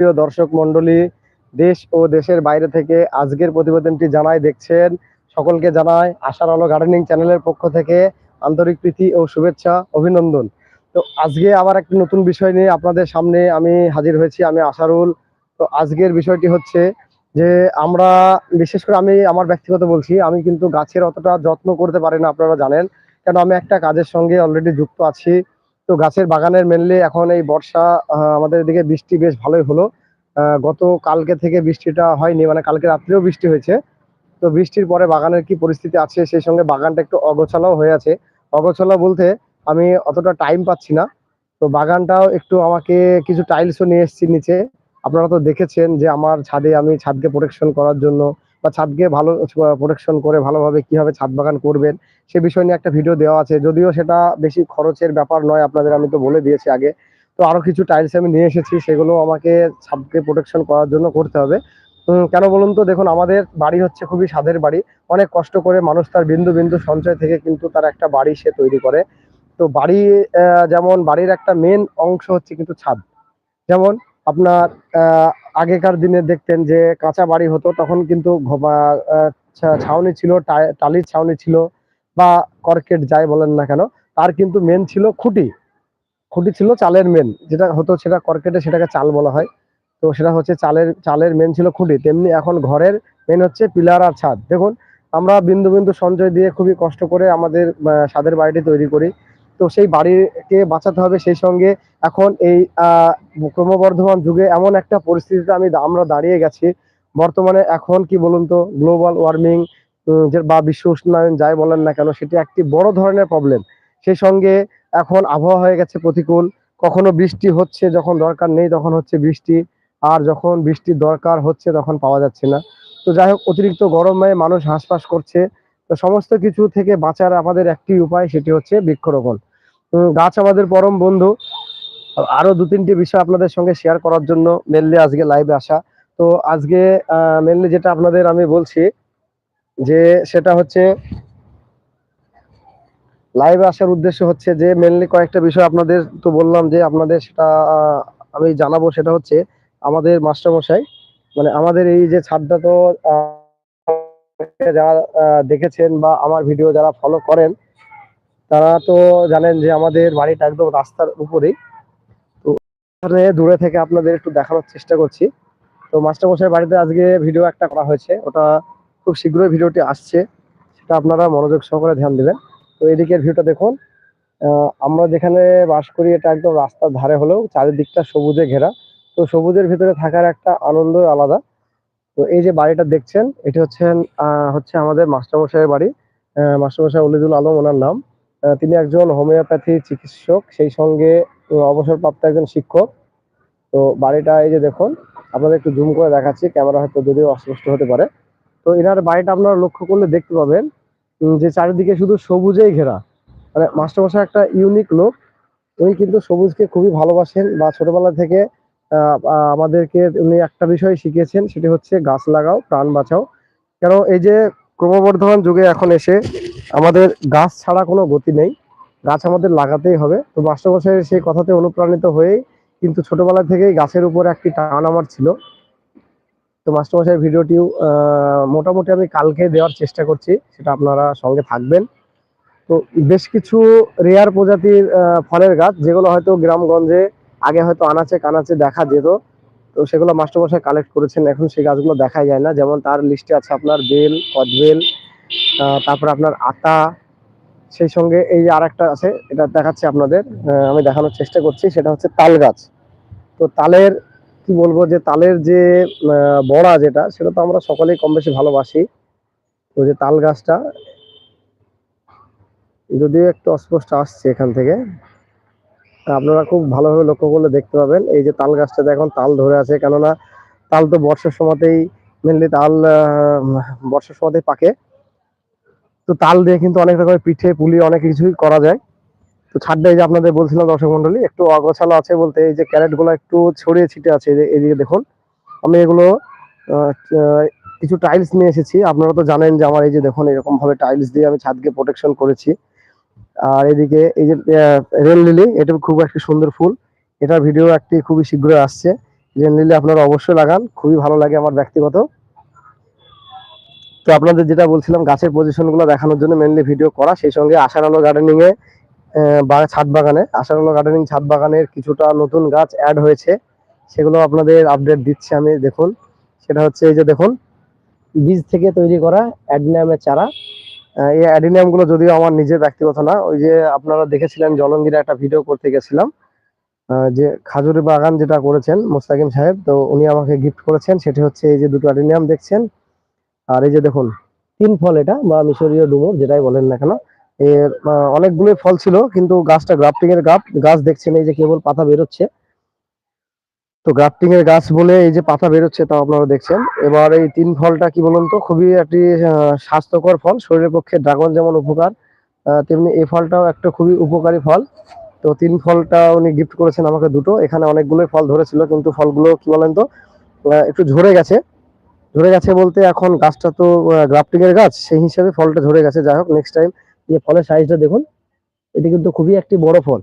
প্রিয় দর্শক মন্ডলী দেশ ও দেশের বাইরে থেকে আজকের প্রতিবেদনটি জানাই দেখছেন, সকলকে জানায় আশার আলো গার্ডেনিং চ্যানেলের পক্ষ থেকে আন্তরিক প্রীতি ও শুভেচ্ছা, অভিনন্দন। তো আজকে আবার একটি নতুন বিষয় নিয়ে আপনাদের সামনে আমি হাজির হয়েছি, আমি আশারুল। তো আজকের বিষয়টি হচ্ছে যে আমরা, বিশেষ করে আমি আমার ব্যক্তিগত বলছি, আমি কিন্তু গাছের অতটা যত্ন করতে পারি না, আপনারা জানেন। কেন? আমি একটা কাজের সঙ্গে অলরেডি যুক্ত আছি। তো গাছের বাগানের মেনলি এখন এই বর্ষা আমাদের এদিকে বৃষ্টি বেশ ভালোই হলো। গত কালকে থেকে বৃষ্টিটা হয়নি মানে কালকে রাত্রেও বৃষ্টি হয়েছে। তো বৃষ্টির পরে বাগানের কি পরিস্থিতি আছে, সেই সঙ্গে বাগানটা একটু অগোছালাও হয়ে আছে। অগোছালো বলতে আমি অতটা টাইম পাচ্ছি না। তো বাগানটাও একটু আমাকে কিছু টাইলসও নিয়ে এসেছি নিচে। আপনারা তো দেখেছেন যে আমার ছাদে আমি ছাদকে প্রোটেকশন করার জন্য বা ছাদকে ভালো প্রোটেকশন করে ভালোভাবে কীভাবে ছাদ বাগান করবেন, সে বিষয় নিয়ে একটা ভিডিও দেওয়া আছে। যদিও সেটা বেশি খরচের ব্যাপার নয়, আপনাদের আমি তো বলে দিয়েছি আগে। তো আরও কিছু টাইলস আমি নিয়ে এসেছি, সেগুলো আমাকে ছাদকে প্রোটেকশন করার জন্য করতে হবে। কেন বলুন তো, দেখুন, আমাদের বাড়ি হচ্ছে খুবই স্বাদের বাড়ি। অনেক কষ্ট করে মানুষ তার বিন্দু বিন্দু সঞ্চয় থেকে কিন্তু তার একটা বাড়ি সে তৈরি করে। তো বাড়ি যেমন বাড়ির একটা মেন অংশ হচ্ছে কিন্তু ছাদ। যেমন আপনার আগেকার দিনে দেখতেন যে কাঁচা বাড়ি হতো, তখন কিন্তু ছাউনি ছিল টালির ছাউনি ছিল বা কর্কেট যাই বলেন না কেন, তার কিন্তু মেন ছিল খুঁটি। খুঁটি ছিল চালের মেন যেটা হতো সেটা কর্কেটে সেটাকে চাল বলা হয়। তো সেটা হচ্ছে চালের চালের মেন ছিল খুঁটি। তেমনি এখন ঘরের মেন হচ্ছে পিলার আর ছাদ। দেখুন, আমরা বিন্দু বিন্দু সঞ্চয় দিয়ে খুবই কষ্ট করে আমাদের ছাদের বাড়িটি তৈরি করি। তো সেই বাড়িকে বাঁচাতে হবে সেই সঙ্গে এখন এই ক্রমবর্ধমান যুগে এমন একটা পরিস্থিতিতে আমি আমরা দাঁড়িয়ে গেছি। বর্তমানে এখন কি বলুন তো, গ্লোবাল ওয়ার্মিং বা বিশ্ব উষ্ণায়ন যাই বলেন না কেন, সেটি একটি বড় ধরনের প্রবলেম সেই সঙ্গে এখন আবহাওয়া হয়ে গেছে প্রতিকূল। কখনো বৃষ্টি হচ্ছে যখন দরকার নেই, তখন হচ্ছে বৃষ্টি। আর যখন বৃষ্টির দরকার হচ্ছে, তখন পাওয়া যাচ্ছে না। তো যাই হোক, অতিরিক্ত গরমে মানুষ হাঁসফাঁস করছে। তো সমস্ত কিছু থেকে বাঁচার আমাদের একটি উপায়, সেটি হচ্ছে বৃক্ষরোপণ। গাছ আমাদের পরম বন্ধু। আরও দু তিনটি বিষয় আপনাদের সঙ্গে শেয়ার করার জন্য মেনলি আজকে লাইভে আসা। তো আজকে মেনলি যেটা আপনাদের আমি বলছি, যে সেটা হচ্ছে লাইভে আসার উদ্দেশ্য হচ্ছে যে মেনলি কয়েকটা বিষয় আপনাদের তো বললাম যে আপনাদের সেটা আমি জানাব, সেটা হচ্ছে আমাদের মাস্টারমশাই মানে আমাদের এই যে ছাদটা তো যারা দেখেছেন বা আমার ভিডিও যারা ফলো করেন তারা তো জানেন যে আমাদের বাড়িটা একদম রাস্তার উপরেই। তো ওখানে দূরে থেকে আপনাদের একটু দেখানোর চেষ্টা করছি। তো মাস্টারমশাই বাড়িতে আজকে ভিডিও একটা করা হয়েছে। ওটা খুব শীঘ্রই ভিডিওটি আসছে। সেটা আপনারা মনোযোগ সহকারে ধ্যান দেবেন। তো এদিকের ভিউটা দেখুন। আমরা যেখানে বাস করি, এটা একদম রাস্তার ধারে হলেও চারিদিকটা সবুজে ঘেরা। তো সবুজের ভিতরে থাকার একটা আনন্দ আলাদা। তো এই যে বাড়িটা দেখছেন, এটি হচ্ছেন হচ্ছে আমাদের মাস্টারমশাইয়ের বাড়ি। মাস্টারমশাই অলিদুল আলম ওনার নাম। তিনি একজন হোমিওপ্যাথি চিকিৎসক, সেই সঙ্গে অবসরপ্রাপ্ত একজন শিক্ষক। তো বাড়িটা এই যে দেখুন, আপনাদের একটু জুম করে দেখাচ্ছি, ক্যামেরা হয়তো যদিও অস্পষ্ট হতে পারে। তো এনার বাড়িটা আপনারা লক্ষ্য করলে দেখতে পাবেন যে চারিদিকে শুধু সবুজেই ঘেরা। মানে মাস্টারমশাই একটা ইউনিক লোক। উনি কিন্তু সবুজকে খুবই ভালোবাসেন বা ছোটবেলা থেকে আমাদেরকে উনি একটা বিষয় শিখিয়েছেন, সেটি হচ্ছে গাছ লাগাও, প্রাণ বাঁচাও। কেন এই যে ক্রমবর্ধমান যুগে এখন এসে আমাদের গাছ ছাড়া কোনো গতি নেই। গাছ আমাদের লাগাতেই হবে। তো মাস্টারমশাইয়ের সেই কথাতে অনুপ্রাণিত হয়েই কিন্তু ছোটবেলা থেকেই গাছের উপর একটি টান আমার ছিল। তো মাস্টারমশাই ভিডিওটিও মোটামুটি আমি কালকে দেওয়ার চেষ্টা করছি, সেটা আপনারা সঙ্গে থাকবেন। তো বেশ কিছু রেয়ার প্রজাতির ফলের গাছ, যেগুলো হয়তো গ্রামগঞ্জে আগে হয়তো আনাচে কানাচে দেখা যেত, তো সেগুলো মাস্টারমশাই কালেক্ট করেছেন। এখন সেই গাছগুলো দেখাই যায় না। যেমন তার লিস্টে আছে আপনার বেল, কদবেল তারপর আপনার আটা, সেই সঙ্গে এই যে আর একটা আছে, এটা দেখাচ্ছি আপনাদের আমি দেখানোর চেষ্টা করছি, সেটা হচ্ছে তাল গাছ। তো তালের, কি বলব যে তালের যে বড়া যেটা, সেটা তো আমরা সকলেই কম বেশি ভালোবাসি। তো যে তাল গাছটা, যদিও একটু অস্পষ্ট আসছে এখান থেকে। আপনারা খুব ভালোভাবে লক্ষ্য করলে দেখতে পাবেন, এই যে তাল গাছটাতে এখন তাল ধরে আছে, কেননা তাল তো বর্ষার সময়তেই মেনলি তাল বর্ষার সময়তেই পাকে। তো তাল দিয়ে কিন্তু অনেক রকমের পিঠে, পুলি অনেক কিছুই করা যায়। তো ছাদটা এই যে আপনাদের বলছিলাম দর্শক মন্ডলী একটু অগোছালো আছে বলতে এই যে ক্যারেটগুলো একটু ছড়িয়ে ছিটে আছে এদিকে দেখুন। আমি এগুলো কিছু টাইলস নিয়ে এসেছি। আপনারা তো জানেন যে আমার এই যে দেখুন এরকম ভাবে টাইলস দিয়ে আমি ছাদকে প্রোটেকশন করেছি। আর এদিকে এই যে রেল লিলি এটা খুব একটি সুন্দর ফুল। এটার ভিডিও একটি খুবই শীঘ্রই আসছে। জেনারেলি আপনারা অবশ্যই লাগান। খুবই ভালো লাগে আমার ব্যক্তিগত। তো আপনাদের যেটা বলছিলাম, গাছের পজিশনগুলো দেখানোর জন্য মেনলি ভিডিও করা। সেই সঙ্গে আশার আলো গার্ডেনিং এ বা ছাদ বাগানে, আশার আলো গার্ডেনিং ছাদ বাগানের কিছুটা নতুন গাছ অ্যাড হয়েছে। সেগুলো আপনাদের আপডেট দিচ্ছি আমি, দেখুন। সেটা হচ্ছে এই যে দেখুন, বীজ থেকে তৈরি করা অ্যাডিনিয়ামের চারা। এই অ্যাডিনিয়ামগুলো যদিও আমার নিজের ব্যক্তিগত না, ওই যে আপনারা দেখেছিলেন, জলঙ্গিরে একটা ভিডিও করতে গেছিলাম। যে খাজুরি বাগান যেটা করেছেন মোস্তাকিম সাহেব, তো উনি আমাকে গিফট করেছেন। সেটি হচ্ছে এই যে দুটো অ্যাডিনিয়াম দেখছেন। আর এই যে দেখুন, তিন ফল এটা, বা মিশরীয় ডুমুর, যেটাই বলেন না কেন, এর অনেকগুলোই ফল ছিল, কিন্তু গাছটা গ্রাফটিং এর গাছ গাছ দেখছেন, এই যে কেবল পাতা বেরোচ্ছে। তো গ্রাফটিং এর গাছ বলে এই যে পাতা বেরোচ্ছে তা আপনারা দেখছেন। এবার এই তিন ফলটা কি বলুন তো, খুবই একটি স্বাস্থ্যকর ফল, শরীরের পক্ষে ড্রাগন যেমন উপকার তেমনি এই ফলটাও একটা খুবই উপকারী ফল। তো তিন ফলটা উনি গিফট করেছেন আমাকে দুটো, এখানে অনেকগুলোই ফল ধরেছিল, কিন্তু ফলগুলো কি বলেন তো একটু ঝরে গেছে। ঝরে গেছে বলতে এখন গাছটা তো গ্রাফটিং এর গাছ, সেই হিসাবে ফলটা ঝরে গেছে। যাই হোক নেক্সট টাইম এই ফলের সাইজটা দেখুন, এটি কিন্তু খুবই একটি বড় ফল।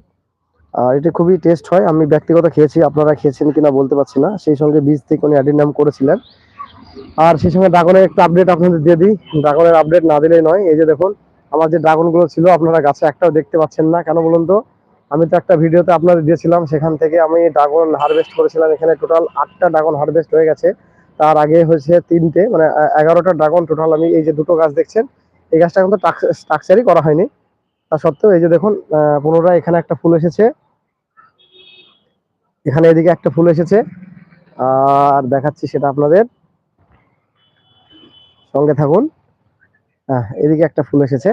আর এটি খুবই টেস্ট হয়। আমি ব্যক্তিগত খেয়েছি, আপনারা খেয়েছেন কিনা বলতে পারছি না। সেই সঙ্গে বীজ থেকে উনি অ্যাডিনাম করেছিলেন। আর সেই সঙ্গে ড্রাগনের একটা আপডেট আপনাদের দিয়ে দিই। ড্রাগনের আপডেট না দিলেই নয়। এই যে দেখুন, আমার যে ড্রাগনগুলো ছিল, আপনারা গাছে একটাও দেখতে পাচ্ছেন না। কেন বলুন তো? আমি তো একটা ভিডিওতে আপনাদের দিয়েছিলাম। সেখান থেকে আমি ড্রাগন হারভেস্ট করেছিলাম। এখানে টোটাল আটটা ড্রাগন হারভেস্ট হয়ে গেছে। তার আগে হয়েছে তিনটে মানে এগারোটা ড্রাগন টোটাল আমি এই যে দুটো গাছ দেখছেন, এই গাছটা কিন্তু স্ট্রাকচারই করা হয়নি। তা সত্ত্বেও এই যে দেখুন পুনরায় এখানে একটা ফুল এসেছে। এখানে এদিকে একটা ফুল এসেছে। আর দেখাচ্ছি সেটা আপনাদের। সঙ্গে থাকুন। হ্যাঁ এদিকে একটা ফুল এসেছে।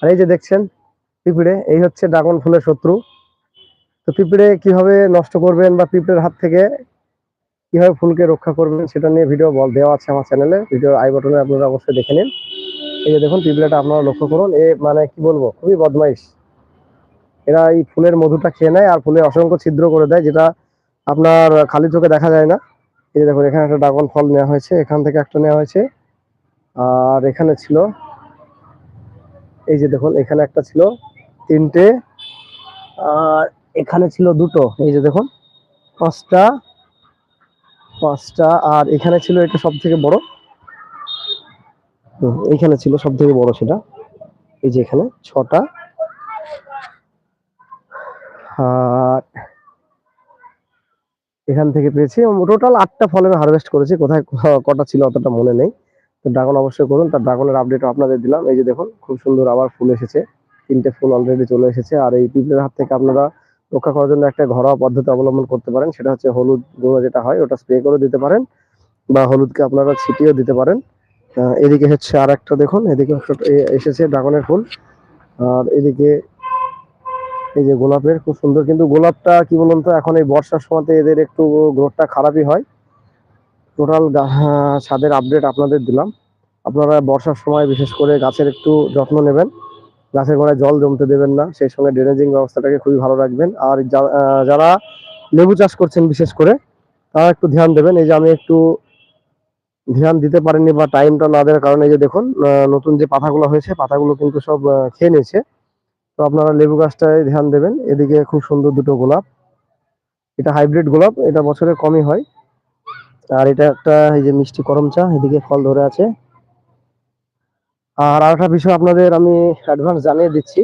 আর এই যে দেখছেন, পিঁপড়ে, এই হচ্ছে ড্রাগন ফুলের শত্রু। তো পিঁপড়ে কীভাবে নষ্ট করবেন বা পিঁপড়ের হাত থেকে কীভাবে ফুলকে রক্ষা করবেন সেটা নিয়ে ভিডিও বল দেওয়া আছে আমার চ্যানেলে ভিডিও আই বটনে আপনারা অবশ্যই দেখে নিন। এই যে দেখুন পিঁপড়েটা আপনারা লক্ষ্য করুন। এ মানে কি বলব, খুবই বদমাইশ। এরা এই ফুলের মধুটা খেয়ে নেয় আর ফুলে অসংখ্য ছিদ্র করে দেয়, যেটা আপনার খালি চোখে দেখা যায় না। এই যে দেখুন, এখানে একটা ড্রাগন ফল নেওয়া হয়েছে, এখান থেকে একটা নেওয়া হয়েছে। আর এখানে ছিল, এই যে দেখুন, এখানে একটা ছিল তিনটে। আর এখানে ছিল দুটো, এই যে দেখুন, পাঁচটা পাঁচটা আর এখানে ছিল এটা সব থেকে বড়। হুম, এইখানে ছিল সব থেকে বড় সেটা। এই যে এখানে ছটা। আর এখান থেকে পেয়েছি টোটাল আটটা ফল আমি হারভেস্ট করেছি। কোথায় কটা ছিল অতটা মনে নেই। তো ড্রাগন অবশ্যই করুন। তার ড্রাগনের আপডেট আপনাদের দিলাম। এই যে দেখুন খুব সুন্দর আবার ফুল এসেছে। তিনটে ফুল অলরেডি চলে এসেছে। আর এই পিঁপড়ের হাত থেকে আপনারা রক্ষা করার জন্য একটা ঘরোয়া পদ্ধতি অবলম্বন করতে পারেন। সেটা হচ্ছে হলুদ গুঁড়ো যেটা হয়, ওটা স্প্রে করে দিতে পারেন বা হলুদকে আপনারা ছিটিয়েও দিতে পারেন। এদিকে হচ্ছে আর একটা দেখুন, এদিকে এসেছে ড্রাগনের ফুল। আর এদিকে এই যে গোলাপের খুব সুন্দর, কিন্তু গোলাপটা কি বলুন তো, এখন এই বর্ষার সময়তে এদের একটু গ্রোথটা খারাপই হয়। টোটাল ছাদের আপডেট আপনাদের দিলাম। আপনারা বর্ষার সময় বিশেষ করে গাছের একটু যত্ন নেবেন। গাছের গোড়ায় জল জমতে দেবেন না। সেই সঙ্গে ড্রেনেজিং ব্যবস্থাটাকে খুবই ভালো রাখবেন। আর যারা লেবু চাষ করছেন বিশেষ করে, তারা একটু ধ্যান দেবেন। এই যে আমি একটু ধ্যান দিতে পারিনি বা টাইমটা না দেওয়ার কারণে এই যে দেখুন নতুন যে পাতাগুলো হয়েছে, পাতাগুলো কিন্তু সব খেয়ে নিয়েছে। তো আপনারা লেবু গাছটায় ধ্যান দেবেন। এদিকে খুব সুন্দর দুটো গোলাপ। এটা হাইব্রিড গোলাপ, এটা বছরে কমই হয়। আর এটা একটা, এই যে মিষ্টি করম চা এদিকে ফল ধরে আছে। আর আরেকটা বিষয় আপনাদের আমি অ্যাডভান্স জানিয়ে দিচ্ছি।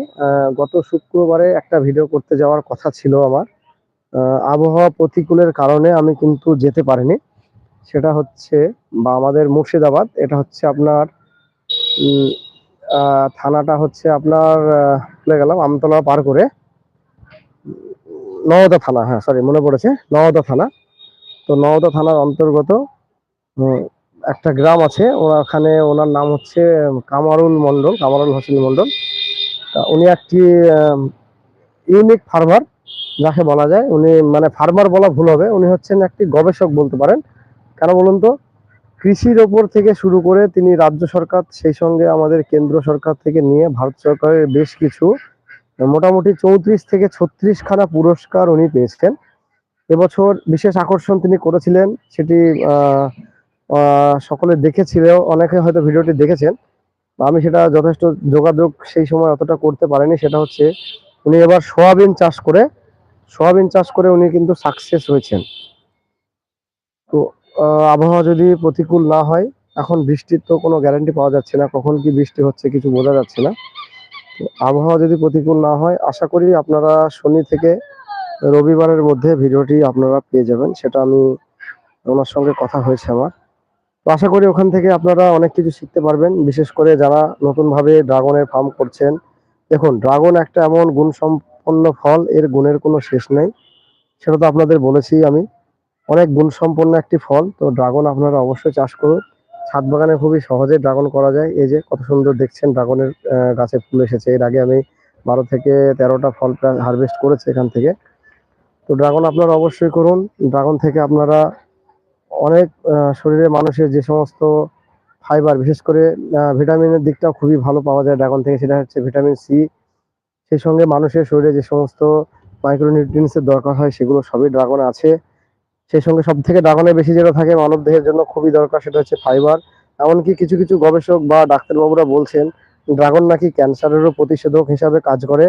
গত শুক্রবারে একটা ভিডিও করতে যাওয়ার কথা ছিল আমার। আবহাওয়া প্রতিকূলের কারণে আমি কিন্তু যেতে পারিনি। সেটা হচ্ছে, বা আমাদের মুর্শিদাবাদ, এটা হচ্ছে আপনার থানাটা হচ্ছে আপনার ভুলে গেলাম, আমতলা পার করে, নওদা থানা হ্যাঁ সরি মনে পড়েছে, নওদা থানা। তো নওদা থানার অন্তর্গত একটা গ্রাম আছে, ওখানে ওনার নাম হচ্ছে কামারুল মন্ডল কামারুল হোসেন মন্ডল উনি একটি ইউনিক ফার্মার যাকে বলা যায়। উনি মানে ফার্মার বলা ভুল হবে। উনি হচ্ছেন একটি গবেষক বলতে পারেন। কেন বলুন তো? কৃষির ওপর থেকে শুরু করে তিনি রাজ্য সরকার, সেই সঙ্গে আমাদের কেন্দ্র সরকার থেকে নিয়ে ভারত সরকারের বেশ কিছু, মোটামুটি চৌত্রিশ থেকে ছত্রিশ খানা পুরস্কার উনি পেয়েছেন। এবছর বিশেষ আকর্ষণ তিনি করেছিলেন, সেটি সকলে দেখেছিল অনেকে হয়তো ভিডিওটি দেখেছেন আমি সেটা যথেষ্ট যোগাযোগ সেই সময় অতটা করতে পারিনি, সেটা হচ্ছে উনি এবার সোয়াবিন চাষ করে, সোয়াবিন চাষ করে উনি কিন্তু সাকসেস হয়েছেন। তো আবহাওয়া যদি প্রতিকূল না হয়, এখন বৃষ্টির তো কোনো গ্যারান্টি পাওয়া যাচ্ছে না, কখন কি বৃষ্টি হচ্ছে কিছু বোঝা যাচ্ছে না। আবহাওয়া যদি প্রতিকূল না হয়, আশা করি আপনারা শনি থেকে রবিবারের মধ্যে ভিডিওটি আপনারা পেয়ে যাবেন, সেটা আমি ওনার সঙ্গে কথা হয়েছে আমার। তো আশা করি ওখান থেকে আপনারা অনেক কিছু শিখতে পারবেন, বিশেষ করে যারা নতুনভাবে ড্রাগনের ফার্ম করছেন। দেখুন, ড্রাগন একটা এমন গুণসম্পন্ন ফল, এর গুণের কোনো শেষ নেই। সেটা তো আপনাদের বলেছি আমি। অনেক গুণসম্পন্ন একটি ফল, তো ড্রাগন আপনারা অবশ্যই চাষ করুন। ছাদ বাগানে খুবই সহজে ড্রাগন করা যায়। এই যে, কত সুন্দর দেখছেন ড্রাগনের গাছে ফুল এসেছে। এর আগে আমি বারো থেকে তেরোটা ফল হারভেস্ট করেছি এখান থেকে। তো ড্রাগন আপনারা অবশ্যই করুন। ড্রাগন থেকে আপনারা অনেক শরীরে মানুষের যে সমস্ত ফাইবার বিশেষ করে ভিটামিনের দিকটাও খুবই ভালো পাওয়া যায় ড্রাগন থেকে, সেটা হচ্ছে ভিটামিন সি সেই সঙ্গে মানুষের শরীরে যে সমস্ত মাইক্রোনিউট্রিয়েন্টসের দরকার হয়, সেগুলো সবই ড্রাগনে আছে। সেই সঙ্গে সব থেকে ড্রাগনে বেশি যেটা থাকে মানব দেহের জন্য খুবই দরকার, সেটা হচ্ছে ফাইবার এমনকি কিছু কিছু গবেষক বা ডাক্তারবাবুরা বলছেন, ড্রাগন নাকি ক্যান্সারেরও প্রতিষেধক হিসাবে কাজ করে।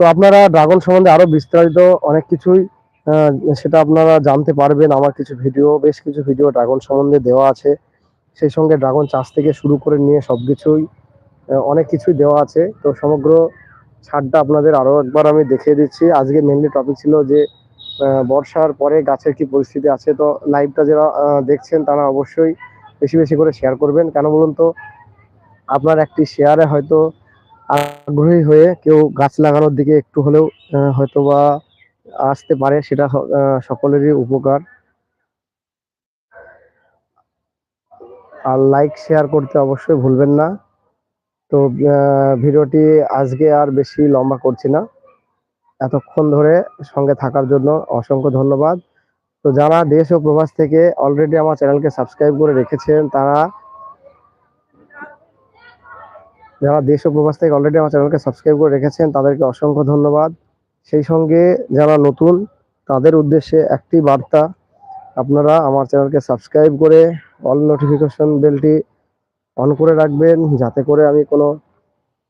তো আপনারা ড্রাগন সম্বন্ধে আরও বিস্তারিত অনেক কিছুই সেটা আপনারা জানতে পারবেন। আমার কিছু ভিডিও, বেশ কিছু ভিডিও ড্রাগন সম্বন্ধে দেওয়া আছে। সেই সঙ্গে ড্রাগন চাষ থেকে শুরু করে নিয়ে সব কিছুই অনেক কিছুই দেওয়া আছে। তো সমগ্র ছাদটা আপনাদের আরও একবার আমি দেখিয়ে দিচ্ছি। আজকে মেনলি টপিক ছিল যে বর্ষার পরে গাছের কি পরিস্থিতি আছে। তো লাইভটা যারা দেখছেন তারা অবশ্যই বেশি বেশি করে শেয়ার করবেন। কেন বলুন তো, আপনার একটি শেয়ারে হয়তো আগ্রহী হয়ে কেউ গাছ লাগানোর দিকে একটু হলেও হয়তো বা আসতে পারে, সেটা সকলেরই উপকার। আর লাইক শেয়ার করতে অবশ্যই ভুলবেন না। তো ভিডিওটি আজকে আর বেশি লম্বা করছি না। এতক্ষণ ধরে সঙ্গে থাকার জন্য অসংখ্য ধন্যবাদ। তো, যারা দেশ ও প্রবাস থেকে অলরেডি আমার চ্যানেলকে সাবস্ক্রাইব করে রেখেছেন, তারা যারা দেশ ও প্রবাস থেকে অলরেডি আমার চ্যানেলকে সাবস্ক্রাইব করে রেখেছেন, তাদেরকে অসংখ্য ধন্যবাদ। সেই সঙ্গে যারা নতুন, তাদের উদ্দেশ্যে একটি বার্তা। আপনারা আমার চ্যানেলকে সাবস্ক্রাইব করে অল নোটিফিকেশন বেলটি অন করে রাখবেন, যাতে করে আমি কোনো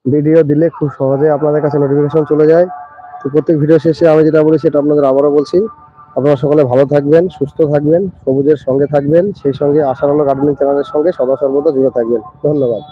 ভিডিও দিলে খুব সহজে আপনাদের কাছে নোটিফিকেশন চলে যায়। তো প্রত্যেক ভিডিও শেষে আমি যেটা বলি, সেটা আপনাদের আবারও বলছি। আপনারা সকলে ভালো থাকবেন, সুস্থ থাকবেন, সবুজের সঙ্গে থাকবেন, সেই সঙ্গে আশার আলো গার্ডেনিং চ্যানেলের সঙ্গে সদা সর্বদা জুড়ে থাকবেন। ধন্যবাদ।